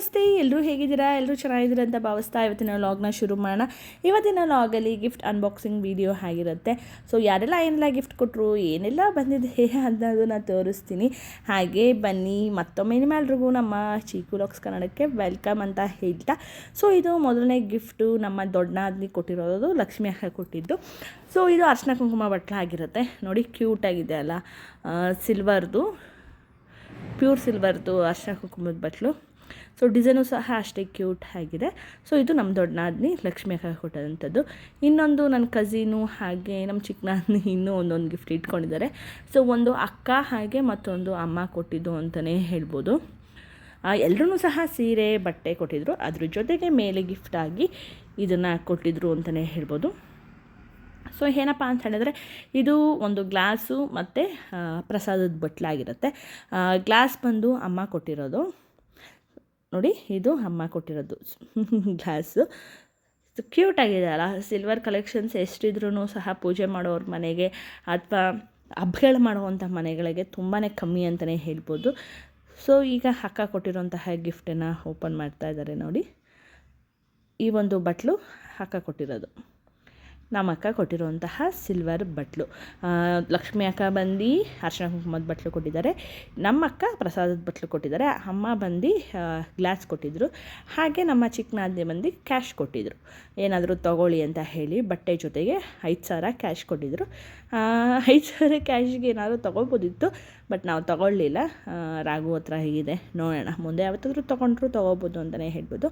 ನಮಸ್ತೆ ಎಲ್ಲರೂ ಹೇಗಿದ್ದೀರಾ? ಎಲ್ಲರೂ ಚೆನ್ನಾಗಿದ್ದೀರಾ ಅಂತ ಭಾವಿಸ್ತಾ ಇವತ್ತಿನ ಲಾಗ್ನ ಶುರು ಮಾಡೋಣ. ಇವತ್ತಿನ ಲಾಗಲ್ಲಿ ಗಿಫ್ಟ್ ಅನ್ಬಾಕ್ಸಿಂಗ್ ವಿಡಿಯೋ ಆಗಿರುತ್ತೆ. ಸೊ ಯಾರೆಲ್ಲ ಏನೆಲ್ಲ ಗಿಫ್ಟ್ ಕೊಟ್ಟರು ಏನೆಲ್ಲ ಬಂದಿದೆ ಅನ್ನೋದನ್ನ ತೋರಿಸ್ತೀನಿ. ಹಾಗೆ ಬನ್ನಿ, ಮತ್ತೊಮ್ಮೆ ನಿಮ್ಮೆಲ್ರಿಗೂ ನಮ್ಮ ಚೀಕು ಲಾಕ್ಸ್ ಕನ್ನಡಕ್ಕೆ ವೆಲ್ಕಮ್ ಅಂತ ಹೇಳ್ತಾ. ಸೊ ಇದು ಮೊದಲನೇ ಗಿಫ್ಟು ನಮ್ಮ ದೊಡ್ಡನಾದ್ನಿ ಕೊಟ್ಟಿರೋದು, ಲಕ್ಷ್ಮಿ ಅಕ್ಕ ಕೊಟ್ಟಿದ್ದು. ಸೊ ಇದು ಅರ್ಶನ ಕುಂಕುಮ ಬಟ್ಲ ಆಗಿರುತ್ತೆ. ನೋಡಿ ಕ್ಯೂಟಾಗಿದೆ ಅಲ್ಲ. ಸಿಲ್ವರ್ದು ಪ್ಯೂರ್ ಸಿಲ್ವರ್ದು ಅರ್ಶನ ಕುಂಕುಮದ ಬಟ್ಲು. ಸೊ ಡಿಸೈನು ಸಹ ಅಷ್ಟೇ ಕ್ಯೂಟ್ ಆಗಿದೆ. ಸೊ ಇದು ನಮ್ಮ ದೊಡ್ಡ ನಾದಿನಿ ಲಕ್ಷ್ಮಿ ಅಕ್ಕ ಕೊಟ್ಟಂಥದ್ದು ಇನ್ನೊಂದು ನನ್ನ ಕಝಿನು ಹಾಗೆ ನಮ್ಮ ಚಿಕ್ಕ ನಾದಿನಿ ಇನ್ನೂ ಒಂದೊಂದು ಗಿಫ್ಟ್ ಇಟ್ಕೊಂಡಿದ್ದಾರೆ. ಸೊ ಒಂದು ಅಕ್ಕ ಹಾಗೆ ಮತ್ತೊಂದು ಅಮ್ಮ ಕೊಟ್ಟಿದ್ದು ಅಂತಲೇ ಹೇಳ್ಬೋದು. ಎಲ್ಲರೂ ಸಹ ಸೀರೆ, ಬಟ್ಟೆ ಕೊಟ್ಟಿದ್ದರು ಅದ್ರ ಜೊತೆಗೆ ಮೇಲೆ ಗಿಫ್ಟ್ ಆಗಿ ಇದನ್ನು ಕೊಟ್ಟಿದ್ರು ಅಂತಲೇ ಹೇಳ್ಬೋದು. ಸೊ ಏನಪ್ಪ ಅಂತ ಹೇಳಿದ್ರೆ, ಇದು ಒಂದು ಗ್ಲಾಸು ಮತ್ತು ಪ್ರಸಾದದ ಬಟ್ಲಾಗಿರುತ್ತೆ. ಗ್ಲಾಸ್ ಬಂದು ಅಮ್ಮ ಕೊಟ್ಟಿರೋದು. ನೋಡಿ, ಇದು ಅಮ್ಮ ಕೊಟ್ಟಿರೋದು. ಗ್ಲಾಸು. ಕ್ಯೂಟ್ ಆಗಿದೆ ಅಲ್ಲ ಸಿಲ್ವರ್ ಕಲೆಕ್ಷನ್ಸ್ ಎಷ್ಟಿದ್ರೂ ಸಹ ಪೂಜೆ ಮಾಡೋರ ಮನೆಗೆ ಅಥವಾ ಹಬ್ಬಗಳು ಮಾಡುವಂಥ ಮನೆಗಳಿಗೆ ತುಂಬಾ ಕಮ್ಮಿ ಅಂತಲೇ ಹೇಳ್ಬೋದು. ಸೊ ಈಗ ಅಕ್ಕ ಕೊಟ್ಟಿರೋಂತಹ ಗಿಫ್ಟನ್ನು ಓಪನ್ ಮಾಡ್ತಾ ಇದ್ದಾರೆ ನೋಡಿ. ಈ ಒಂದು ಬಟ್ಲು ಅಕ್ಕ ಕೊಟ್ಟಿರೋದು. ನಮ್ಮ ಅಕ್ಕ ಕೊಟ್ಟಿರುವಂತಹ ಸಿಲ್ವರ್ ಬಟ್ಲು. ಲಕ್ಷ್ಮಿ ಅಕ್ಕ ಬಂದು ಅರ್ಶನ ಕುಂಕುಮದ ಬಟ್ಲು ಕೊಟ್ಟಿದ್ದಾರೆ. ನಮ್ಮ ಅಕ್ಕ ಪ್ರಸಾದದ ಬಟ್ಲು ಕೊಟ್ಟಿದ್ದಾರೆ. ಅಮ್ಮ ಬಂದು ಗ್ಲಾಸ್ ಕೊಟ್ಟಿದ್ದರು ಹಾಗೆ ನಮ್ಮ ಚಿಕ್ಕ ನಾದಿನಿ ಬಂದು ಕ್ಯಾಶ್ ಕೊಟ್ಟಿದ್ದರು ಏನಾದರೂ ತಗೊಳ್ಳಿ ಅಂತ ಹೇಳಿ ಬಟ್ಟೆ ಜೊತೆಗೆ ಐದು ಸಾವಿರ ಕ್ಯಾಶ್ ಕೊಟ್ಟಿದ್ದರು ಐದು ಸಾವಿರ ಕ್ಯಾಶ್ಗೆ ಏನಾದರೂ ತೊಗೊಬೋದಿತ್ತು ಬಟ್ ನಾವು ತೊಗೊಳ್ಳಿಲ್ಲ. ರಾಘು ಹತ್ರ ಹೀಗಿದೆ. ನೋಡೋಣ, ಮುಂದೆ ಯಾವತ್ತಾದರೂ ತೊಗೊಂಡ್ರು ತೊಗೋಬೋದು ಅಂತಲೇ ಹೇಳ್ಬೋದು.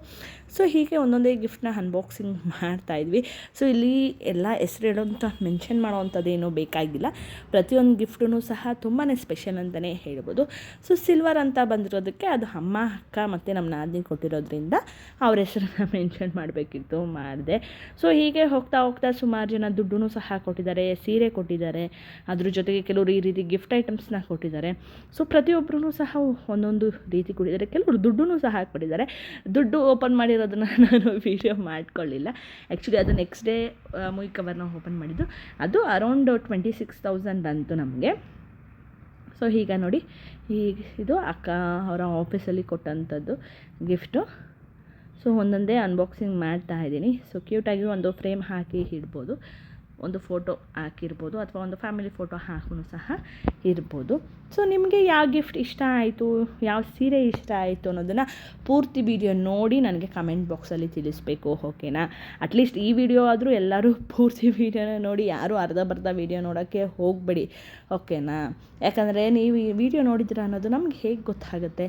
ಸೊ ಹೀಗೆ ಒಂದೊಂದೇ ಗಿಫ್ಟ್ನ ಅನ್ಬಾಕ್ಸಿಂಗ್ ಮಾಡ್ತಾಯಿದ್ವಿ ಸೊ ಇಲ್ಲಿ ಎಲ್ಲ ಹೆಸರು ಹೇಳೋಂಥ ಮೆನ್ಷನ್ ಮಾಡೋವಂಥದ್ದೇನೂ ಬೇಕಾಗಿಲ್ಲ. ಪ್ರತಿಯೊಂದು ಗಿಫ್ಟೂ ಸಹ ತುಂಬಾ ಸ್ಪೆಷಲ್ ಅಂತಲೇ ಹೇಳ್ಬೋದು. ಸೊ ಸಿಲ್ವರ್ ಅಂತ ಬಂದಿರೋದಕ್ಕೆ ಅದು ಅಮ್ಮ, ಅಕ್ಕ ಮತ್ತು ನಮ್ಮ ನಾದಿನಿ ಕೊಟ್ಟಿರೋದ್ರಿಂದ ಅವ್ರ ಹೆಸರನ್ನ ಮೆನ್ಷನ್ ಮಾಡಬೇಕಿತ್ತು ಮಾಡಿದೆ. ಸೊ ಹೀಗೆ ಹೋಗ್ತಾ ಹೋಗ್ತಾ ಸುಮಾರು ಜನ ದುಡ್ಡು ಸಹ ಕೊಟ್ಟಿದ್ದಾರೆ. ಸೀರೆ ಕೊಟ್ಟಿದ್ದಾರೆ. ಅದ್ರ ಜೊತೆಗೆ ಕೆಲವರು ಈ ರೀತಿ ಗಿಫ್ಟ್ ಐಟಮ್ಸ್ನ ಕೊಟ್ಟಿದ್ದಾರೆ. ಸೊ ಪ್ರತಿಯೊಬ್ಬರೂ ಸಹ ಒಂದೊಂದು ರೀತಿ ಕೊಟ್ಟಿದ್ದಾರೆ ಕೆಲವರು ದುಡ್ಡು ಸಹ ಕೊಟ್ಟಿದ್ದಾರೆ ದುಡ್ಡು ಓಪನ್ ಮಾಡಿರೋದನ್ನು ನಾನು ವೀಡಿಯೋ ಮಾಡ್ಕೊಳ್ಳಿಲ್ಲ. ಆ್ಯಕ್ಚುಲಿ ಅದು ನೆಕ್ಸ್ಟ್ ಡೇ ಮೂವಿ ಕವರ್ನ ಓಪನ್ ಮಾಡಿದ್ದು. ಅದು ಅರೌಂಡ್ ಟ್ವೆಂಟಿ ಸಿಕ್ಸ್ ತೌಸಂಡ್ ಬಂತು ನಮಗೆ. ಸೊ ಈಗ ನೋಡಿ, ಈಗ ಇದು ಅಕ್ಕ ಅವರ ಆಫೀಸಲ್ಲಿ ಕೊಟ್ಟಂಥದ್ದು ಗಿಫ್ಟು ಸೊ ಒಂದೊಂದೇ ಅನ್ಬಾಕ್ಸಿಂಗ್ ಮಾಡ್ತಾ ಇದ್ದೀನಿ. ಸೊ ಕ್ಯೂಟಾಗಿ ಒಂದು ಫ್ರೇಮ್ ಹಾಕಿ ಇಡ್ಬೋದು. ಒಂದು ಫೋಟೋ ಹಾಕಿರ್ಬೋದು ಅಥವಾ ಒಂದು ಫ್ಯಾಮಿಲಿ ಫೋಟೋ ಹಾಕೂ ಸಹ ಇರ್ಬೋದು. ಸೊ ನಿಮಗೆ ಯಾವ ಗಿಫ್ಟ್ ಇಷ್ಟ ಆಯಿತು? ಯಾವ ಸೀರೆ ಇಷ್ಟ ಆಯಿತು ಅನ್ನೋದನ್ನು ಪೂರ್ತಿ ವಿಡಿಯೋ ನೋಡಿ ನನಗೆ ಕಮೆಂಟ್ ಬಾಕ್ಸಲ್ಲಿ ತಿಳಿಸ್ಬೇಕು ಓಕೆನಾ ಅಟ್ಲೀಸ್ಟ್ ಈ ವಿಡಿಯೋ ಆದರೂ ಎಲ್ಲರೂ ಪೂರ್ತಿ ವಿಡಿಯೋನ ನೋಡಿ, ಯಾರೂ ಅರ್ಧ ಬರ್ಧ ವೀಡಿಯೋ ನೋಡೋಕ್ಕೆ ಹೋಗಬೇಡಿ ಓಕೆನಾ ಯಾಕಂದರೆ ನೀವು ಈ ವಿಡಿಯೋ ನೋಡಿದ್ದೀರಾ ಅನ್ನೋದು ನಮ್ಗೆ ಹೇಗೆ ಗೊತ್ತಾಗುತ್ತೆ?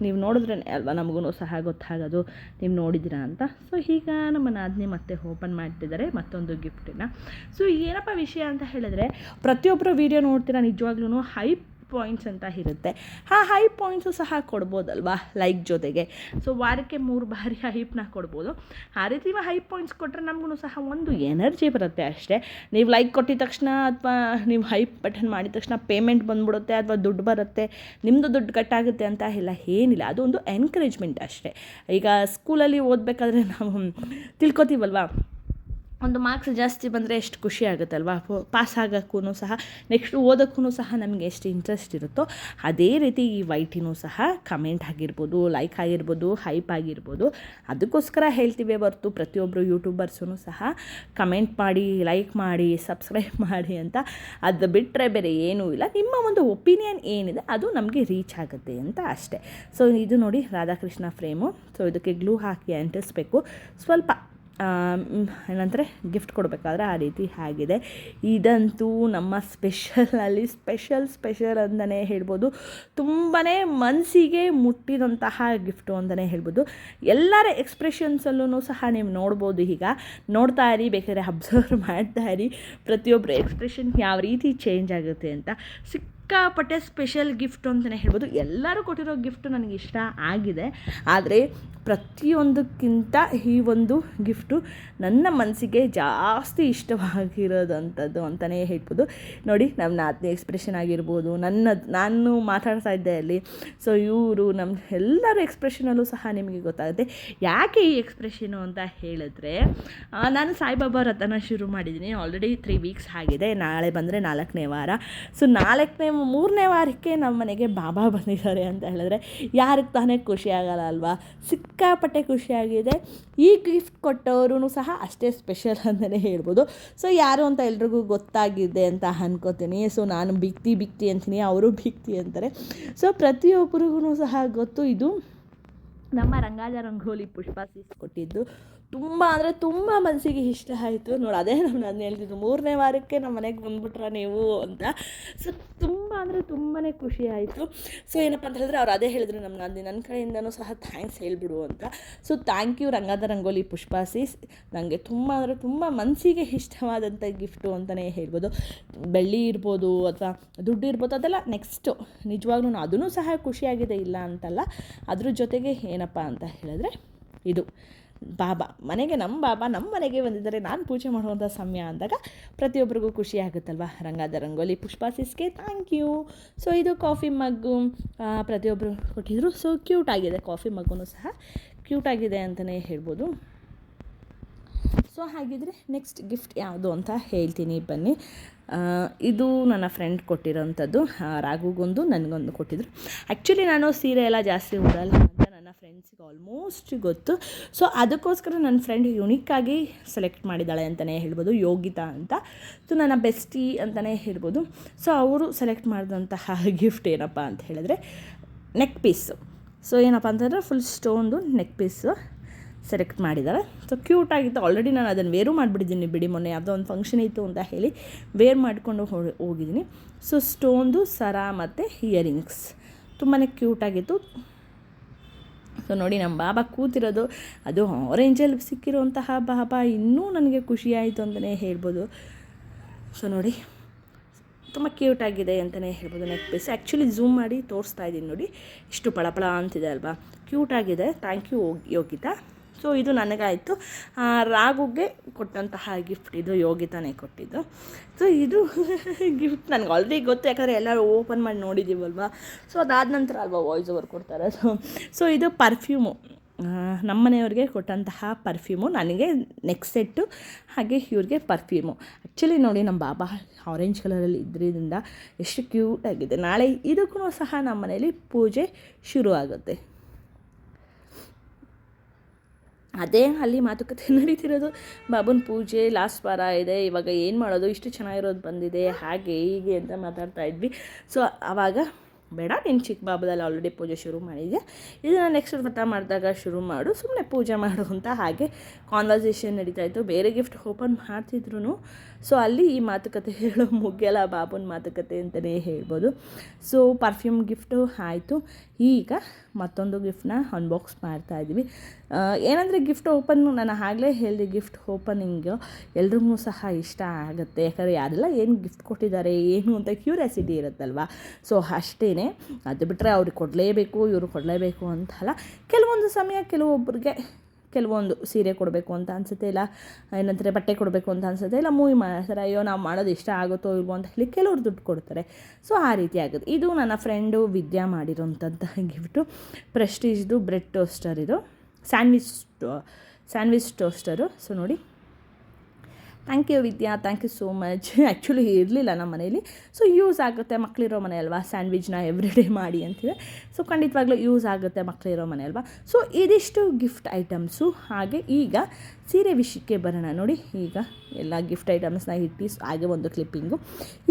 ನೀವು ನೋಡಿದ್ರೇ ಅಲ್ವಾ ನಮಗೂ ಸಹ ಗೊತ್ತಾಗೋದು, ನೀವು ನೋಡಿದ್ದೀರಾ ಅಂತ. ಸೊ ಈಗ ನಮ್ಮ ನಾದಿನಿ ಮತ್ತೆ ಓಪನ್ ಮಾಡ್ತಿದ್ದಾರೆ ಮತ್ತೊಂದು ಗಿಫ್ಟನ್ನು ಸೊ ಏನಪ್ಪ ವಿಷಯ ಅಂತ ಹೇಳಿದ್ರೆ ಪ್ರತಿಯೊಬ್ಬರು ವೀಡಿಯೋ ನೋಡ್ತೀರಾ ನಿಜವಾಗ್ಲೂ ಹೈಪ್ ಪಾಯಿಂಟ್ಸ್ ಅಂತ ಇರುತ್ತೆ. ಆ ಹೈ ಪಾಯಿಂಟ್ಸು ಸಹ ಕೊಡ್ಬೋದಲ್ವಾ? ಲೈಕ್ ಜೊತೆಗೆ. ಸೊ ವಾರಕ್ಕೆ ಮೂರು ಬಾರಿ ಹೈಪ್ನ ಕೊಡ್ಬೋದು. ಆ ರೀತಿ ಹೈ ಪಾಯಿಂಟ್ಸ್ ಕೊಟ್ಟರೆ ನಮಗೂ ಸಹ ಒಂದು ಎನರ್ಜಿ ಬರುತ್ತೆ ಅಷ್ಟೇ. ನೀವು ಲೈಕ್ ಕೊಟ್ಟಿದ ತಕ್ಷಣ ಅಥವಾ ನೀವು ಹೈಪ್ ಬಟನ್ ಮಾಡಿದ ತಕ್ಷಣ ಪೇಮೆಂಟ್ ಬಂದ್ಬಿಡುತ್ತೆ ಅಥವಾ ದುಡ್ಡು ಬರುತ್ತೆ ನಿಮ್ಮದು ದುಡ್ಡು ಕಟ್ಟಾಗುತ್ತೆ ಅಂತ ಎಲ್ಲ ಏನಿಲ್ಲ. ಅದು ಒಂದು ಎನ್ಕರೇಜ್ಮೆಂಟ್ ಅಷ್ಟೇ. ಈಗ ಸ್ಕೂಲಲ್ಲಿ ಓದಬೇಕಾದ್ರೆ ನಾವು ತಿಳ್ಕೊತೀವಲ್ವಾ? ಒಂದು ಮಾರ್ಕ್ಸ್ ಜಾಸ್ತಿ ಬಂದರೆ ಎಷ್ಟು ಖುಷಿ ಆಗುತ್ತಲ್ವಾ? ಪಾಸ್ ಆಗೋಕ್ಕೂ ಸಹ ನೆಕ್ಸ್ಟ್ ಓದೋಕ್ಕೂ ಸಹ ನಮಗೆ ಎಷ್ಟು ಇಂಟ್ರೆಸ್ಟ್ ಇರುತ್ತೋ ಅದೇ ರೀತಿ ಈ ವೈಟಿನೂ ಸಹ ಕಮೆಂಟ್ ಆಗಿರ್ಬೋದು ಲೈಕ್ ಆಗಿರ್ಬೋದು ಹೈಪ್ ಆಗಿರ್ಬೋದು. ಅದಕ್ಕೋಸ್ಕರ ಹೇಳ್ತೀವಿ ಹೊರತು ಪ್ರತಿಯೊಬ್ಬರು ಯೂಟ್ಯೂಬರ್ಸೂ ಸಹ ಕಮೆಂಟ್ ಮಾಡಿ ಲೈಕ್ ಮಾಡಿ ಸಬ್ಸ್ಕ್ರೈಬ್ ಮಾಡಿ ಅಂತ. ಅದು ಬಿಟ್ಟರೆ ಬೇರೆ ಏನೂ ಇಲ್ಲ. ನಿಮ್ಮ ಒಂದು ಒಪಿನಿಯನ್ ಏನಿದೆ ಅದು ನಮಗೆ ರೀಚ್ ಆಗುತ್ತೆ ಅಂತ ಅಷ್ಟೇ. ಸೊ ಇದು ನೋಡಿ ರಾಧಾಕೃಷ್ಣ ಫ್ರೇಮು ಸೊ ಇದಕ್ಕೆ ಗ್ಲೂ ಹಾಕಿ ಅಂಟಿಸ್ಬೇಕು. ಸ್ವಲ್ಪ ಏನಂದರೆ ಗಿಫ್ಟ್ ಕೊಡಬೇಕಾದ್ರೆ ಆ ರೀತಿ ಆಗಿದೆ. ಇದಂತೂ ನಮ್ಮ ಸ್ಪೆಷಲಲ್ಲಿ ಸ್ಪೆಷಲ್ ಸ್ಪೆಷಲ್ ಅಂತಲೇ ಹೇಳ್ಬೋದು. ತುಂಬಾ ಮನಸ್ಸಿಗೆ ಮುಟ್ಟಿದಂತಹ ಗಿಫ್ಟು ಅಂತಲೇ ಹೇಳ್ಬೋದು. ಎಲ್ಲರ ಎಕ್ಸ್ಪ್ರೆಷನ್ಸಲ್ಲೂ ಸಹ ನೀವು ನೋಡ್ಬೋದು ಈಗ. ನೋಡ್ತಾ ಇರಿ, ಬೇಕಾದ್ರೆ ಅಬ್ಸರ್ವ್ ಮಾಡ್ತಾ ಇರಿ. ಪ್ರತಿಯೊಬ್ಬರ ಎಕ್ಸ್ಪ್ರೆಷನ್ ಯಾವ ರೀತಿ ಚೇಂಜ್ ಆಗುತ್ತೆ ಅಂತ. ಸಿಕ್ಕಾಪಟ್ಟೆ ಸ್ಪೆಷಲ್ ಗಿಫ್ಟ್ ಅಂತಲೇ ಹೇಳ್ಬೋದು. ಎಲ್ಲರೂ ಕೊಟ್ಟಿರೋ ಗಿಫ್ಟು ನನಗೆ ಇಷ್ಟ ಆಗಿದೆ. ಆದರೆ ಪ್ರತಿಯೊಂದಕ್ಕಿಂತ ಈ ಒಂದು ಗಿಫ್ಟು ನನ್ನ ಮನಸ್ಸಿಗೆ ಜಾಸ್ತಿ ಇಷ್ಟವಾಗಿರೋದಂಥದ್ದು ಅಂತಲೇ ಹೇಳ್ಬೋದು. ನೋಡಿ, ನಮ್ಮ ನಾತ್ನ ಎಕ್ಸ್ಪ್ರೆಷನ್ ಆಗಿರ್ಬೋದು, ನನ್ನ, ನಾನು ಮಾತಾಡ್ತಾ ಇದ್ದೆ ಅಲ್ಲಿ. ಸೊ ಇವರು ನಮ್ಮ ಎಲ್ಲರ ಎಕ್ಸ್ಪ್ರೆಷನಲ್ಲೂ ಸಹ ನಿಮಗೆ ಗೊತ್ತಾಗುತ್ತೆ. ಯಾಕೆ ಈ ಎಕ್ಸ್ಪ್ರೆಷನು ಅಂತ ಹೇಳಿದ್ರೆ ನಾನು ಸಾಯಿಬಾಬಾ ರಥನ ಶುರು ಮಾಡಿದ್ದೀನಿ. ಆಲ್ರೆಡಿ ತ್ರೀ ವೀಕ್ಸ್ ಆಗಿದೆ. ನಾಳೆ ಬಂದರೆ ನಾಲ್ಕನೇ ವಾರ. ಸೊ ನಾಲ್ಕನೇ, ಮೂರನೇ ವಾರಕ್ಕೆ ನಮ್ಮ ಮನೆಗೆ ಬಾಬಾ ಬಂದಿದ್ದಾರೆ ಅಂತ ಹೇಳಿದ್ರೆ, ಯಾರಿಗೆ ತಾನೇ ಖುಷಿ ಆಗಲ್ಲ ಅಲ್ವಾ? ಸಿಕ್ಕಾಪಟ್ಟೆ ಖುಷಿಯಾಗಿದೆ. ಈ ಗಿಫ್ಟ್ ಕೊಟ್ಟವರು ಸಹ ಅಷ್ಟೇ ಸ್ಪೆಷಲ್ ಅಂತಲೇ ಹೇಳ್ಬೋದು. ಸೊ ಯಾರು ಅಂತ ಎಲ್ರಿಗೂ ಗೊತ್ತಾಗಿದೆ ಅಂತ ಅನ್ಕೋತೀನಿ. ಸೊ ನಾನು ಬಿಕ್ತಿ ಬಿಕ್ತಿ ಅಂತೀನಿ, ಅವರು ಬಿಕ್ತಿ ಅಂತಾರೆ. ಸೊ ಪ್ರತಿಯೊಬ್ಬರಿಗೂ ಸಹ ಗೊತ್ತು, ಇದು ನಮ್ಮ ರಂಗಾಜ ರಂಗೋಲಿ ಪುಷ್ಪ ಕೊಟ್ಟಿದ್ದು. ತುಂಬ ಅಂದರೆ ತುಂಬ ಮನಸ್ಸಿಗೆ ಇಷ್ಟ ಆಯಿತು. ನೋಡಿ, ಅದೇ ನಾನು ನಾನು ಹೇಳ್ತಿದ್ದು, ಮೂರನೇ ವಾರಕ್ಕೆ ನಮ್ಮ ಮನೆಗೆ ಬಂದ್ಬಿಟ್ರ ನೀವು ಅಂತ. ಸೊ ತುಂಬ ಅಂದರೆ ತುಂಬಾ ಖುಷಿ ಆಯಿತು. ಸೊ ಏನಪ್ಪ ಅಂತ ಹೇಳಿದ್ರೆ ಅವ್ರು ಅದೇ ಹೇಳಿದ್ರು ನಮ್ಮ ನಂದಿ ನನ್ನ ಕಡೆಯಿಂದನೂ ಸಹ ಥ್ಯಾಂಕ್ಸ್ ಹೇಳಿಬಿಡು ಅಂತ. ಸೊ ಥ್ಯಾಂಕ್ ಯು ರಂಗಾದ ರಂಗೋಲಿ ಪುಷ್ಪಾಸಿ ನನಗೆ ತುಂಬ ಅಂದರೆ ತುಂಬ ಮನಸ್ಸಿಗೆ ಇಷ್ಟವಾದಂಥ ಗಿಫ್ಟು ಅಂತಲೇ ಹೇಳ್ಬೋದು. ಬೆಳ್ಳಿ ಇರ್ಬೋದು ಅಥವಾ ದುಡ್ಡು ಇರ್ಬೋದು, ಅದೆಲ್ಲ ನೆಕ್ಸ್ಟು ನಿಜವಾಗ್ಲೂ ಅದೂ ಸಹ ಖುಷಿಯಾಗಿದೆ ಇಲ್ಲ ಅಂತಲ್ಲ. ಅದ್ರ ಜೊತೆಗೆ ಏನಪ್ಪ ಅಂತ ಹೇಳಿದ್ರೆ ಇದು. ಬಾಬಾ, ಮನೆಗೆ ನಮ್ಮ ಬಾಬಾ, ನಮ್ಮ ಮನೆಗೆ ಬಂದಿದ್ದಾರೆ. ನಾನು ಪೂಜೆ ಮಾಡುವಂಥ ಸಮಯ ಅಂದಾಗ ಪ್ರತಿಯೊಬ್ಬರಿಗೂ ಖುಷಿ ಆಗುತ್ತಲ್ವ? ರಂಗಾದ ರಂಗೋಲಿ ಪುಷ್ಪಾಸಿಸ್ಗೆ ಥ್ಯಾಂಕ್ ಯು ಸೊ ಇದು ಕಾಫಿ ಮಗ್ಗು ಪ್ರತಿಯೊಬ್ಬರು ಕೊಟ್ಟಿದ್ರು. ಸೊ ಕ್ಯೂಟ್ ಆಗಿದೆ. ಕಾಫಿ ಮಗ್ಗು ಸಹ ಕ್ಯೂಟ್ ಆಗಿದೆ ಅಂತಲೇ ಹೇಳ್ಬೋದು. ಸೊ ಹಾಗಿದ್ರೆ ನೆಕ್ಸ್ಟ್ ಗಿಫ್ಟ್ ಯಾವುದು ಅಂತ ಹೇಳ್ತೀನಿ. ಬನ್ನಿ. ಇದು ನನ್ನ ಫ್ರೆಂಡ್ ಕೊಟ್ಟಿರೋಂಥದ್ದು. ರಾಘುಗೊಂದು, ನನಗೊಂದು ಕೊಟ್ಟಿದ್ರು. ಆ್ಯಕ್ಚುಲಿ ನಾನು ಸೀರೆ ಎಲ್ಲ ಜಾಸ್ತಿ ಉಡಲ್ಲ. ನನ್ನ ಫ್ರೆಂಡ್ಸಿಗೆ ಆಲ್ಮೋಸ್ಟ್ ಗೊತ್ತು. ಸೊ ಅದಕ್ಕೋಸ್ಕರ ನನ್ನ ಫ್ರೆಂಡ್ ಯುನಿಕ್ಕಾಗಿ ಸೆಲೆಕ್ಟ್ ಮಾಡಿದ್ದಾಳೆ ಅಂತಲೇ ಹೇಳ್ಬೋದು, ಯೋಗಿತಾ ಅಂತ. ಸೊ ನನ್ನ ಬೆಸ್ಟಿ ಅಂತಲೇ ಹೇಳ್ಬೋದು. ಸೊ ಅವರು ಸೆಲೆಕ್ಟ್ ಮಾಡಿದಂತಹ ಗಿಫ್ಟ್ ಏನಪ್ಪ ಅಂತ ಹೇಳಿದ್ರೆ ನೆಕ್ ಪೀಸು ಸೊ ಏನಪ್ಪ ಅಂತಂದರೆ ಫುಲ್ ಸ್ಟೋನ್ದು ನೆಕ್ ಪೀಸು ಸೆಲೆಕ್ಟ್ ಮಾಡಿದ್ದಾರೆ. ಸೊ ಕ್ಯೂಟ್ ಆಗಿತ್ತು. ಆಲ್ರೆಡಿ ನಾನು ಅದನ್ನು ವೇರು ಮಾಡಿಬಿಟ್ಟಿದ್ದೀನಿ ಬಿಡಿ ಮೊನ್ನೆ. ಯಾವುದೋ ಒಂದು ಫಂಕ್ಷನ್ ಇತ್ತು ಅಂತ ಹೇಳಿ ವೇರ್ ಮಾಡಿಕೊಂಡು ಹೋಗಿದ್ದೀನಿ. ಸೊ ಸ್ಟೋನ್ದು ಸರ ಮತ್ತು ಇಯರಿಂಗ್ಸ್ ತುಂಬಾ ಕ್ಯೂಟಾಗಿತ್ತು ಸೊ ನೋಡಿ, ನಮ್ಮ ಬಾಬಾ ಕೂತಿರೋದು, ಅದು ಆರೆಂಜಲ್ಲಿ ಸಿಕ್ಕಿರುವಂತಹ ಬಾಬಾ. ಇನ್ನೂ ನನಗೆ ಖುಷಿಯಾಯಿತು ಅಂತಲೇ ಹೇಳ್ಬೋದು. ಸೊ ನೋಡಿ, ತುಂಬ ಕ್ಯೂಟ್ ಆಗಿದೆ ಅಂತಲೇ ಹೇಳ್ಬೋದು ನೆಕ್ ಪೀಸ್ ಆ್ಯಕ್ಚುಲಿ ಝೂಮ್ ಮಾಡಿ ತೋರಿಸ್ತಾ ಇದ್ದೀನಿ ನೋಡಿ. ಇಷ್ಟು ಪಳಪಳ ಅಂತಿದೆ ಅಲ್ವಾ? ಕ್ಯೂಟ್ ಆಗಿದೆ. ಥ್ಯಾಂಕ್ ಯು ಯೋಗಿತಾ ಸೊ ಇದು ನನಗಾಯಿತು. ರಾಗುಗೆ ಕೊಟ್ಟಂತಹ ಗಿಫ್ಟ್ ಇದು ಯೋಗಿತಾನೇ ಕೊಟ್ಟಿದ್ದು. ಸೊ ಇದು ಗಿಫ್ಟ್ ನನಗೆ ಆಲ್ರೆಡಿ ಗೊತ್ತು, ಯಾಕಂದರೆ ಎಲ್ಲರೂ ಓಪನ್ ಮಾಡಿ ನೋಡಿದ್ದೀವಲ್ವ ಸೊ ಅದಾದ ನಂತರ ಅಲ್ವಾ ವಾಯ್ಸ್ ಓವರ್ ಕೊಡ್ತಾರೆ. ಸೊ ಸೊ ಇದು ಪರ್ಫ್ಯೂಮು ನಮ್ಮನೆಯವ್ರಿಗೆ ಕೊಟ್ಟಂತಹ ಪರ್ಫ್ಯೂಮು ನನಗೆ ನೆಕ್ಸ್ಟ್ ಸೆಟ್ಟು ಹಾಗೆ ಇವ್ರಿಗೆ ಪರ್ಫ್ಯೂಮು ಆ್ಯಕ್ಚುಲಿ ನೋಡಿ, ನಮ್ಮ ಬಾಬಾ ಆರೆಂಜ್ ಕಲರಲ್ಲಿ ಇದ್ರಿಂದ ಎಷ್ಟು ಕ್ಯೂಟಾಗಿದೆ ನಾಳೆ ಇದಕ್ಕೂ ಸಹ ನಮ್ಮ ಮನೇಲಿ ಪೂಜೆ ಶುರು ಆಗುತ್ತೆ ಅದೇ ಅಲ್ಲಿ ಮಾತುಕತೆ ನಡೀತಿರೋದು. ಬಾಬುನ ಪೂಜೆ ಲಾಸ್ಟ್ ವಾರ ಇದೆ, ಇವಾಗ ಏನು ಮಾಡೋದು, ಇಷ್ಟು ಚೆನ್ನಾಗಿರೋದು ಬಂದಿದೆ, ಹಾಗೆ ಹೀಗೆ ಅಂತ ಮಾತಾಡ್ತಾ ಇದ್ವಿ. ಸೊ ಆವಾಗ ಬೇಡ, ನೀನು ಚಿಕ್ಕ ಬಾಬದಲ್ಲಿ ಆಲ್ರೆಡಿ ಪೂಜೆ ಶುರು ಮಾಡಿದ್ಯಾ? ಇದನ್ನು ನೆಕ್ಸ್ಟ್ ವ್ರತ ಮಾಡಿದಾಗ ಶುರು ಮಾಡು ಸುಮ್ಮನೆ ಪೂಜೆ ಮಾಡು ಅಂತ ಹಾಗೆ ಕಾನ್ವರ್ಸೇಷನ್ ನಡೀತಾ ಇತ್ತು. ಬೇರೆ ಗಿಫ್ಟ್ ಓಪನ್ ಮಾಡ್ತಿದ್ರು ಸೊ ಅಲ್ಲಿ ಈ ಮಾತುಕತೆ ಹೇಳೋ ಮುಗಿಯಲ್ಲ, ಬಾಬುನ ಮಾತುಕತೆ ಅಂತಲೇ ಹೇಳ್ಬೋದು. ಸೊ ಪರ್ಫ್ಯೂಮ್ ಗಿಫ್ಟು ಆಯಿತು. ಈಗ ಮತ್ತೊಂದು ಗಿಫ್ಟನ್ನ ಅನ್ಬಾಕ್ಸ್ ಮಾಡ್ತಾ ಇದ್ದೀವಿ ಏನಂದರೆ ಗಿಫ್ಟ್ ಓಪನ್ ನಾನು ಆಗಲೇ ಹೇಳಿದೆ ಗಿಫ್ಟ್ ಓಪನಿಂಗು ಎಲ್ರಿಗೂ ಸಹ ಇಷ್ಟ ಆಗುತ್ತೆ. ಯಾಕಂದರೆ ಯಾರೆಲ್ಲ ಏನು ಗಿಫ್ಟ್ ಕೊಟ್ಟಿದ್ದಾರೆ, ಏನು ಅಂತ ಕ್ಯೂರಿಯಾಸಿಟಿ ಇರುತ್ತಲ್ವ? ಸೊ ಅಷ್ಟೇ ಅದು ಬಿಟ್ಟರೆ ಅವ್ರಿಗೆ ಕೊಡಲೇಬೇಕು, ಇವರು ಕೊಡಲೇಬೇಕು ಅಂತಲ್ಲ. ಕೆಲವೊಂದು ಸಮಯ ಕೆಲವೊಬ್ಬರಿಗೆ ಕೆಲವೊಂದು ಸೀರೆ ಕೊಡಬೇಕು ಅಂತ ಅನಿಸುತ್ತೆ ಇಲ್ಲ, ಏನಂತಾರೆ ಬಟ್ಟೆ ಕೊಡಬೇಕು ಅಂತ ಅನಿಸುತ್ತೆ ಇಲ್ಲ, ಮೂವಿ ಮಾಡ್ತಾರೆ, ಅಯ್ಯೋ ನಾವು ಮಾಡೋದು ಇಷ್ಟ ಆಗುತ್ತೋ ಇಲ್ವೋ ಅಂತ ಹೇಳಿ ಕೆಲವ್ರು ದುಡ್ಡು ಕೊಡ್ತಾರೆ. ಸೊ ಆ ರೀತಿ ಆಗುತ್ತೆ. ಇದು ನನ್ನ ಫ್ರೆಂಡು ವಿದ್ಯಾ ಮಾಡಿರೋಂಥದ್ದು ಗಿಫ್ಟು ಪ್ರೆಸ್ಟೀಜ್ದು ಬ್ರೆಡ್ ಟೋಸ್ಟರ್ ಇದು. Sandwich sandwich toaster. ಸೊ ನೋಡಿ. Thank you Vidya. Thank you so much actually ಇರಲಿಲ್ಲ ನಮ್ಮ ಮನೇಲಿ ಸೊ ಯೂಸ್ ಆಗುತ್ತೆ ಮಕ್ಕಳಿರೋ ಮನೆ ಅಲ್ವಾ? ಸ್ಯಾಂಡ್ವಿಚ್ನ ಎವ್ರಿ ಡೇ ಮಾಡಿ ಅಂತಿದೆ ಸೊ ಖಂಡಿತವಾಗ್ಲೂ ಯೂಸ್ ಆಗುತ್ತೆ ಮಕ್ಕಳಿರೋ ಮನೆ ಅಲ್ವಾ? ಸೊ ಇದಿಷ್ಟು ಗಿಫ್ಟ್ ಐಟಮ್ಸು ಹಾಗೆ ಈಗ ಸೀರೆ ವಿಷಯಕ್ಕೆ ಬರೋಣ ನೋಡಿ. ಈಗ ಎಲ್ಲ ಗಿಫ್ಟ್ ಐಟಮ್ಸ್ನ ಇಟ್ಟು ಹಾಗೆ ಒಂದು ಕ್ಲಿಪ್ಪಿಂಗು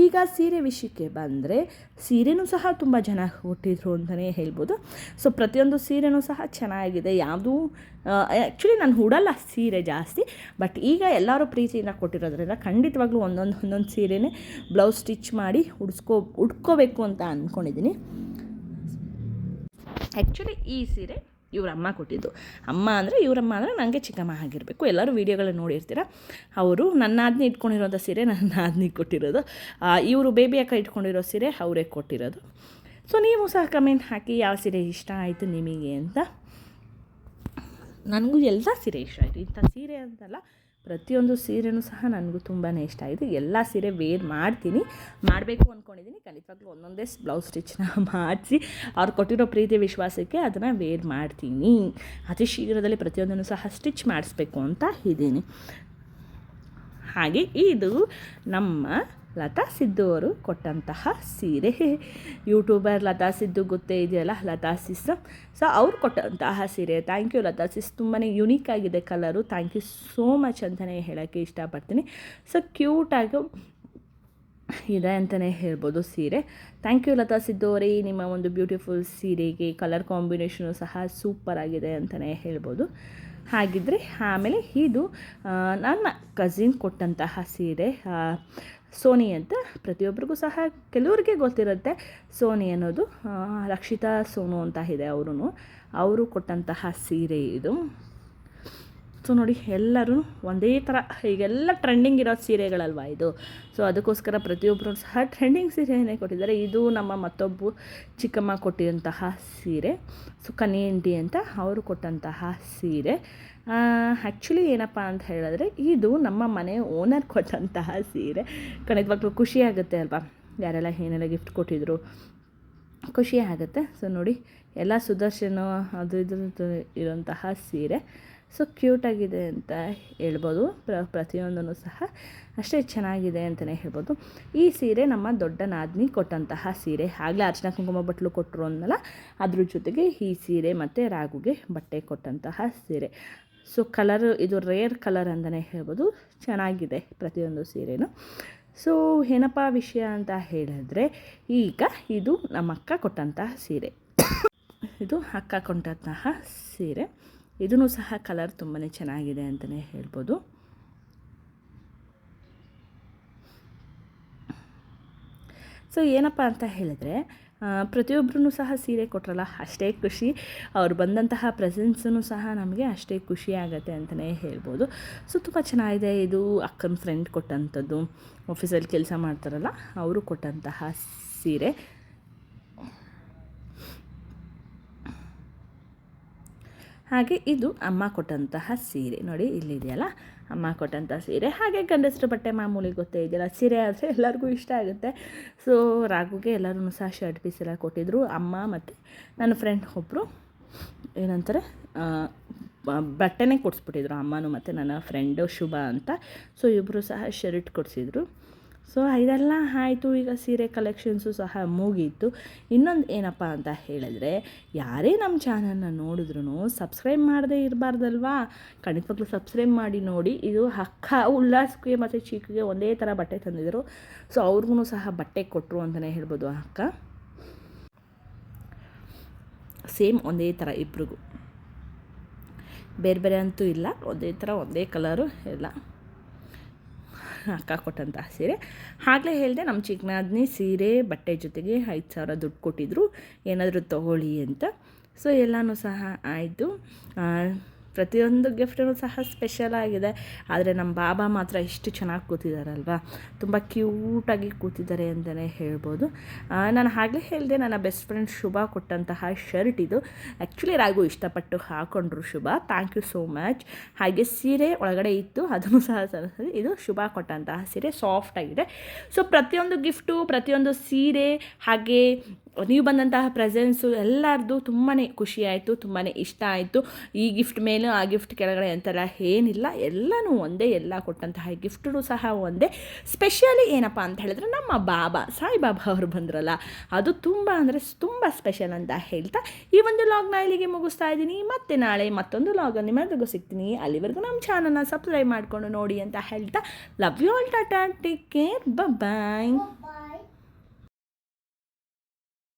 ಈಗ ಸೀರೆ ವಿಷಯಕ್ಕೆ ಬಂದರೆ ಸೀರೆನೂ ಸಹ ತುಂಬ ಜನ ಹುಟ್ಟಿದ್ರು ಅಂತಲೇ ಹೇಳ್ಬೋದು. ಸೊ ಪ್ರತಿಯೊಂದು ಸೀರೆನೂ ಸಹ ಚೆನ್ನಾಗಿದೆ. ಯಾವುದೂ ಆ್ಯಕ್ಚುಲಿ ನಾನು ಉಡಲ್ಲ ಸೀರೆ ಜಾಸ್ತಿ. ಬಟ್ ಈಗ ಎಲ್ಲರೂ ಪ್ರೀತಿಯಿಂದ ಕೊಟ್ಟಿರೋದ್ರಿಂದ ಖಂಡಿತವಾಗ್ಲೂ ಒಂದೊಂದು ಒಂದೊಂದು ಸೀರೆನೇ ಬ್ಲೌಸ್ ಸ್ಟಿಚ್ ಮಾಡಿ ಉಡ್ಸ್ಕೋ ಉಟ್ಕೋಬೇಕು ಅಂತ ಅಂದ್ಕೊಂಡಿದ್ದೀನಿ ಆ್ಯಕ್ಚುಲಿ ಈ ಸೀರೆ ಇವ್ರ ಅಮ್ಮ ಕೊಟ್ಟಿದ್ದು. ಅಮ್ಮ ಅಂದರೆ ಇವರಮ್ಮ ಅಂದರೆ ನನಗೆ ಚಿಕ್ಕಮ್ಮ ಆಗಿರಬೇಕು. ಎಲ್ಲರೂ ವೀಡಿಯೋಗಳನ್ನ ನೋಡಿರ್ತೀರ? ಅವರು ನನ್ನ ಆದ್ನಿ ಇಟ್ಕೊಂಡಿರೋಂಥ ಸೀರೆ ನನ್ನ ಆದ್ನಿಗೆ ಕೊಟ್ಟಿರೋದು ಇವರು ಬೇಬಿ ಅಕ್ಕ ಇಟ್ಕೊಂಡಿರೋ ಸೀರೆ ಅವರೇ ಕೊಟ್ಟಿರೋದು. ಸೊ ನೀವು ಸಹ ಕಮೆಂಟ್ ಹಾಕಿ ಯಾವ ಸೀರೆ ಇಷ್ಟ ಆಯಿತು ನಿಮಗೆ ಅಂತ. ನನಗೂ ಎಲ್ಲ ಸೀರೆ ಇಷ್ಟ ಆಯಿತು. ಇಂಥ ಸೀರೆ ಅಂತಲ್ಲ ಪ್ರತಿಯೊಂದು ಸೀರೆನೂ ಸಹ ನನಗೂ ತುಂಬಾ ಇಷ್ಟ. ಆಯಿತು ಎಲ್ಲ ಸೀರೆ ವೇರ್ ಮಾಡ್ತೀನಿ. ಮಾಡಬೇಕು ಅಂದ್ಕೊಂಡಿದ್ದೀನಿ ಖಂಡಿತವಾಗ್ಲೂ ಒಂದೊಂದೇ ಬ್ಲೌಸ್ ಸ್ಟಿಚ್ನ ಮಾಡಿಸಿ, ಅವ್ರು ಕೊಟ್ಟಿರೋ ಪ್ರೀತಿ ವಿಶ್ವಾಸಕ್ಕೆ ಅದನ್ನು ವೇರ್ ಮಾಡ್ತೀನಿ. ಅತಿ ಶೀಘ್ರದಲ್ಲಿ ಪ್ರತಿಯೊಂದನ್ನು ಸಹ ಸ್ಟಿಚ್ ಮಾಡಿಸ್ಬೇಕು ಅಂತ ಇದ್ದೀನಿ. ಹಾಗೆ ಇದು ನಮ್ಮ ಲತಾ ಸಿದ್ದು ಅವರು ಕೊಟ್ಟಂತಹ ಸೀರೆ. ಯೂಟ್ಯೂಬರ್ ಲತಾ ಸಿದ್ದು ಗೊತ್ತೇ ಇದೆಯಲ್ಲ? ಲತಾ ಸಿಸ್ ಸೊ ಅವ್ರು ಕೊಟ್ಟಂತಹ ಸೀರೆ. ಥ್ಯಾಂಕ್ ಯು ಲತಾ ಸಿಸ್ ತುಂಬಾ ಯುನೀಕ್ ಆಗಿದೆ colour thank you so much ಅಂತಲೇ ಹೇಳೋಕ್ಕೆ ಇಷ್ಟಪಡ್ತೀನಿ. ಸೊ ಕ್ಯೂಟಾಗಿ ಇದೆ ಅಂತಲೇ ಹೇಳ್ಬೋದು ಸೀರೆ. ಥ್ಯಾಂಕ್ ಯು ಲತಾ ಸಿದ್ದು ಅವರೇ. ನಿಮ್ಮ ಒಂದು ಬ್ಯೂಟಿಫುಲ್ ಸೀರೆಗೆ ಕಲರ್ ಕಾಂಬಿನೇಷನು ಸಹ ಸೂಪರ್ ಆಗಿದೆ ಅಂತಲೇ ಹೇಳ್ಬೋದು. ಹಾಗಿದ್ದರೆ ಆಮೇಲೆ ಇದು ನನ್ನ ಕಸಿನ್ ಕೊಟ್ಟಂತಹ ಸೀರೆ. ಸೋನಿ ಅಂತ ಪ್ರತಿಯೊಬ್ಬರಿಗೂ ಸಹ ಕೆಲವರಿಗೆ ಗೊತ್ತಿರುತ್ತೆ. ಸೋನಿ ಅನ್ನೋದು ರಕ್ಷಿತಾ ಸೋನು ಅಂತ ಇದೆ ಅವರು ಅವರು ಕೊಟ್ಟಂತಹ ಸೀರೆ ಇದು. ಸೊ ನೋಡಿ, ಎಲ್ಲರೂ ಒಂದೇ ಥರ, ಈಗೆಲ್ಲ ಟ್ರೆಂಡಿಂಗ್ ಇರೋ ಸೀರೆಗಳಲ್ವಾ ಇದು? ಸೊ ಅದಕ್ಕೋಸ್ಕರ ಪ್ರತಿಯೊಬ್ಬರು ಸಹ ಟ್ರೆಂಡಿಂಗ್ ಸೀರೆಯನ್ನೇ ಕೊಟ್ಟಿದ್ದಾರೆ. ಇದು ನಮ್ಮ ಮತ್ತೊಬ್ಬ ಚಿಕ್ಕಮ್ಮ ಕೊಟ್ಟಿರುವಂತಹ ಸೀರೆ. ಸೊ ಕನಿಯಂಟಿ ಅಂತ ಅವರು ಕೊಟ್ಟಂತಹ ಸೀರೆ. ಆ್ಯಕ್ಚುಲಿ ಏನಪ್ಪ ಅಂತ ಹೇಳಿದ್ರೆ ಇದು ನಮ್ಮ ಮನೆ ಓನರ್ ಕೊಟ್ಟಂತಹ ಸೀರೆ. ಖಂಡಿತವಾಗ್ಲೂ ಖುಷಿಯಾಗುತ್ತೆ ಅಲ್ವಾ? ಯಾರೆಲ್ಲ ಏನೆಲ್ಲ ಗಿಫ್ಟ್ ಕೊಟ್ಟಿದ್ರು? ಖುಷಿ ಆಗುತ್ತೆ. ಸೊ ನೋಡಿ, ಎಲ್ಲ ಸುದರ್ಶನ ಅದು ಇದು ಇರುವಂತಹ ಸೀರೆ. ಸೊ ಕ್ಯೂಟಾಗಿದೆ ಅಂತ ಹೇಳ್ಬೋದು. ಪ್ರ, ಪ್ರತಿಯೊಂದನ್ನು ಸಹ ಅಷ್ಟೇ ಚೆನ್ನಾಗಿದೆ ಅಂತಲೇ ಹೇಳ್ಬೋದು. ಈ ಸೀರೆ ನಮ್ಮ ದೊಡ್ಡ ನಾದಿನಿ ಕೊಟ್ಟಂತಹ ಸೀರೆ. ಆಗಲೇ ಅರ್ಚನಾ ಕುಂಕುಮ ಬಟ್ಲು ಕೊಟ್ಟರು ಅಂದಲ್ಲ ಅದ್ರ ಜೊತೆಗೆ ಈ ಸೀರೆ ಮತ್ತು ರಾಗುಗೆ ಬಟ್ಟೆ ಕೊಟ್ಟಂತಹ ಸೀರೆ. ಸೊ ಕಲರ್ ಇದು ರೇರ್ ಕಲರ್ ಅಂತಲೇ ಹೇಳ್ಬೋದು. ಚೆನ್ನಾಗಿದೆ ಪ್ರತಿಯೊಂದು ಸೀರೆನೂ. ಸೊ ಏನಪ್ಪ ವಿಷಯ ಅಂತ ಹೇಳಿದ್ರೆ, ಈಗ ಇದು ನಮ್ಮ ಅಕ್ಕ ಕೊಟ್ಟಂತಹ ಸೀರೆ. ಇದು ಅಕ್ಕ ಕೊಟ್ಟಂತಹ ಸೀರೆ. ಇದೂ ಸಹ ಕಲರ್ ತುಂಬಾ ಚೆನ್ನಾಗಿದೆ ಅಂತಲೇ ಹೇಳ್ಬೋದು. ಸೊ ಏನಪ್ಪ ಅಂತ ಹೇಳಿದ್ರೆ ಪ್ರತಿಯೊಬ್ಬರೂ ಸಹ ಸೀರೆ ಕೊಟ್ರಲ್ಲ, ಅಷ್ಟೇ ಖುಷಿ. ಅವ್ರು ಬಂದಂತಹ ಪ್ರೆಸೆನ್ಸೂ ಸಹ ನಮಗೆ ಅಷ್ಟೇ ಖುಷಿ ಆಗುತ್ತೆ ಅಂತಲೇ ಹೇಳ್ಬೋದು. ಸೊ, ತುಂಬ ಚೆನ್ನಾಗಿದೆ ಇದು ಅಕ್ಕನ ಫ್ರೆಂಡ್ ಕೊಟ್ಟಂಥದ್ದು. ಆಫೀಸಲ್ಲಿ ಕೆಲಸ ಮಾಡ್ತಾರಲ್ಲ, ಅವರು ಕೊಟ್ಟಂತಹ ಸೀರೆ. ಹಾಗೆ ಇದು ಅಮ್ಮ ಕೊಟ್ಟಂತಹ ಸೀರೆ. ನೋಡಿ, ಇಲ್ಲಿದೆಯಲ್ಲ? ಅಮ್ಮ ಕೊಟ್ಟಂಥ ಸೀರೆ. ಹಾಗೆ ಗಂಡಸರ ಬಟ್ಟೆ ಮಾಮೂಲಿ ಗೊತ್ತೇ ಇದೆಯಲ್ಲ, ಸೀರೆ ಆದರೆ ಎಲ್ಲರಿಗೂ ಇಷ್ಟ ಆಗುತ್ತೆ. ಸೊ ರಾಗುಗೆ ಎಲ್ಲರೂ ಸಹ ಶರ್ಟ್ ಪೀಸ್ ಎಲ್ಲ ಕೊಟ್ಟಿದ್ದರು ಅಮ್ಮ ಮತ್ತು ನನ್ನ ಫ್ರೆಂಡ್ ಒಬ್ಬರು ಏನಂತಾರೆ ಬಟ್ಟೆನೇ ಕೊಡಿಸ್ಬಿಟ್ಟಿದ್ರು. ಅಮ್ಮನೂ ಮತ್ತು ನನ್ನ ಫ್ರೆಂಡು ಶುಭ ಅಂತ. ಸೊ ಇಬ್ಬರು ಸಹ ಶರ್ಟ್ ಕೊಡಿಸಿದ್ರು. ಸೊ ಇದೆಲ್ಲ ಆಯಿತು. ಈಗ ಸೀರೆ ಕಲೆಕ್ಷನ್ಸು ಸಹ ಮುಗೀತು. ಇನ್ನೊಂದು ಏನಪ್ಪ ಅಂತ ಹೇಳಿದ್ರೆ, ಯಾರೇ ನಮ್ಮ ಚಾನಲ್ನ ನೋಡಿದ್ರು ಸಬ್ಸ್ಕ್ರೈಬ್ ಮಾಡದೇ ಇರಬಾರ್ದಲ್ವಾ? ಖಂಡಿತವಾಗ್ಲೂ ಸಬ್ಸ್ಕ್ರೈಬ್ ಮಾಡಿ ನೋಡಿ. ಇದು ಅಕ್ಕ ಉಲ್ಲಾಸಕ್ಕೆ ಮತ್ತು ಚೀಕಿಗೆ ಒಂದೇ ಥರ ಬಟ್ಟೆ ತಂದಿದ್ರು. ಸೊ ಅವ್ರಿಗೂ ಸಹ ಬಟ್ಟೆ ಕೊಟ್ಟರು ಅಂತಲೇ ಹೇಳ್ಬೋದು ಅಕ್ಕ. ಸೇಮ್ ಒಂದೇ ಥರ ಇಬ್ರಿಗೂ. ಬೇರೆ ಬೇರೆ ಅಂತೂ ಇಲ್ಲ. ಒಂದೇ ಥರ ಒಂದೇ ಕಲರು ಎಲ್ಲ. ಅಕ್ಕ ಕೊಟ್ಟಂತಹ ಸೀರೆ. ಆಗಲೇ ಹೇಳಿದೆ ನಮ್ಮ ಚಿಕ್ಕನಾದ್ನಿ ಸೀರೆ ಬಟ್ಟೆ ಜೊತೆಗೆ ಐದು ಸಾವಿರ ದುಡ್ಡು ಕೊಟ್ಟಿದ್ರು. ಏನಾದರೂ ತಗೊಳ್ಳಿ ಅಂತ. ಸೊ ಎಲ್ಲನೂ ಸಹ ಆಯಿತು. ಪ್ರತಿಯೊಂದು ಗಿಫ್ಟೂ ಸಹ ಸ್ಪೆಷಲ್ ಆಗಿದೆ. ಆದರೆ ನಮ್ಮ ಬಾಬಾ ಮಾತ್ರ ಇಷ್ಟು ಚೆನ್ನಾಗಿ ಕೂತಿದ್ದಾರಲ್ವ ತುಂಬ ಕ್ಯೂಟಾಗಿ ಕೂತಿದ್ದಾರೆ ಅಂತಲೇ ಹೇಳ್ಬೋದು. ನಾನು ಹಾಗೆ ಹೇಳಿದೆ, ನನ್ನ ಬೆಸ್ಟ್ ಫ್ರೆಂಡ್ ಶುಭ ಕೊಟ್ಟಂತಹ ಶರ್ಟ್ ಇದು. ಆ್ಯಕ್ಚುಲಿ ರಾಗು ಇಷ್ಟಪಟ್ಟು ಹಾಕೊಂಡ್ರು Shubha. Thank you so much ಹಾಗೆ ಸೀರೆ ಒಳಗಡೆ ಇತ್ತು, ಅದನ್ನು ಸಹ ಇದು ಶುಭ ಕೊಟ್ಟಂತಹ ಸೀರೆ ಸಾಫ್ಟ್ ಆಗಿದೆ. ಸೊ ಪ್ರತಿಯೊಂದು ಗಿಫ್ಟು ಪ್ರತಿಯೊಂದು ಸೀರೆ, ಹಾಗೆ ನೀವು ಬಂದಂತಹ ಪ್ರೆಸೆನ್ಸು ಎಲ್ಲರದ್ದು ತುಂಬಾ ಖುಷಿ ಆಯಿತು ತುಂಬಾ ಇಷ್ಟ ಆಯಿತು. ಈ ಗಿಫ್ಟ್ ಮೇಲೂ, ಆ ಗಿಫ್ಟ್ ಕೆಳಗಡೆ ಅಂತೆಲ್ಲ ಏನಿಲ್ಲ. ಎಲ್ಲನೂ ಒಂದೇ, ಎಲ್ಲ ಕೊಟ್ಟಂತಹ ಗಿಫ್ಟು ಸಹ ಒಂದೇ. ಸ್ಪೆಷಲಿ ಏನಪ್ಪ ಅಂತ ಹೇಳಿದ್ರೆ ನಮ್ಮ ಬಾಬಾ ಸಾಯಿಬಾಬಾ ಅವರು ಬಂದ್ರಲ್ಲ, ಅದು ತುಂಬ ಅಂದರೆ ತುಂಬ ಸ್ಪೆಷಲ್ ಅಂತ ಹೇಳ್ತಾ ಈ ಒಂದು ಲಾಗ್ನ ಇಲ್ಲಿಗೆ ಮುಗಿಸ್ತಾ ಇದ್ದೀನಿ. ಮತ್ತೆ ನಾಳೆ ಮತ್ತೊಂದು ಲಾಗ್ ನಿಮ್ಮೆಲ್ರಿಗೂ ಸಿಗ್ತೀನಿ. ಅಲ್ಲಿವರೆಗೂ ನಮ್ಮ ಚಾನಲ್ನ ಸಬ್ಸ್ಕ್ರೈಬ್ ಮಾಡಿಕೊಂಡು ನೋಡಿ ಅಂತ ಹೇಳ್ತಾ. Love you all tata take care bye